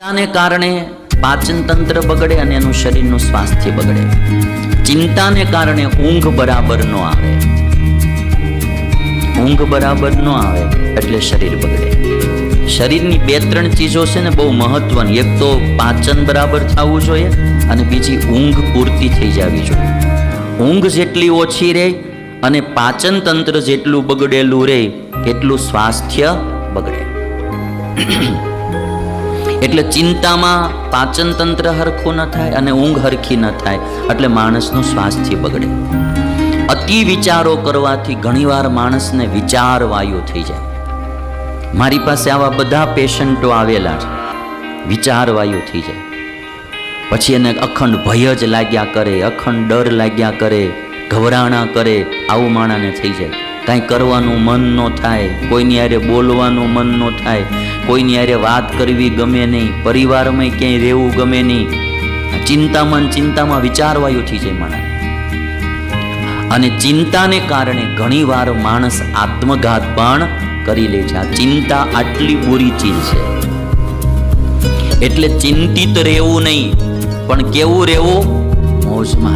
ચિંતાને કારણે પાચન તંત્ર બગડે અને એનું શરીરનું સ્વાસ્થ્ય બગડે. ચિંતાને કારણે ઊંઘ બરાબર ન આવે. ઊંઘ બરાબર ન આવે એટલે શરીર બગડે. શરીરની બે ત્રણ ચીજો છે ને બહુ મહત્વની. એક તો પાચન બરાબર થવું જોઈએ અને બીજી ઊંઘ પૂરતી થઈ જવી જોઈએ. ઊંઘ જેટલી ઓછી રહે અને પાચન તંત્ર જેટલું બગડેલું રહે એટલું સ્વાસ્થ્ય બગડે. એટલે ચિંતામાં પાચન તંત્ર હરખું ન થાય અને ઊંઘ હરખી ન થાય, એટલે માણસનું સ્વાસ્થ્ય બગડે. અતિ વિચારો કરવાથી ઘણીવાર માણસને વિચાર વાયુ થઈ જાય. મારી પાસે આવા બધા પેશન્ટો આવેલા છે. વિચાર વાયુ થઈ જાય. પછી એને અખંડ ભય જ લાગ્યા કરે, અખંડ ડર લાગ્યા કરે, ગભરાણા કરે, આવું માણાને થઈ જાય. કાંઈ કરવાનું મન ન થાય, કોઈની હારે બોલવાનું મન ન થાય, કોઈની હારે વાત કરવી ગમે નહીં પરિવારમાં ક્યાંય રહેવું ગમે નહીં. ચિંતામાં ચિંતામાં વિચારવાયું થઈ જાય માણસ. અને ચિંતાને કારણે ઘણીવાર માણસ આત્મઘાત પણ કરી લે છે. ચિંતા આટલી બુરી ચીજ છે. એટલે ચિંતિત રહેવું નહીં, પણ કેવું રહેવું? મોજમાં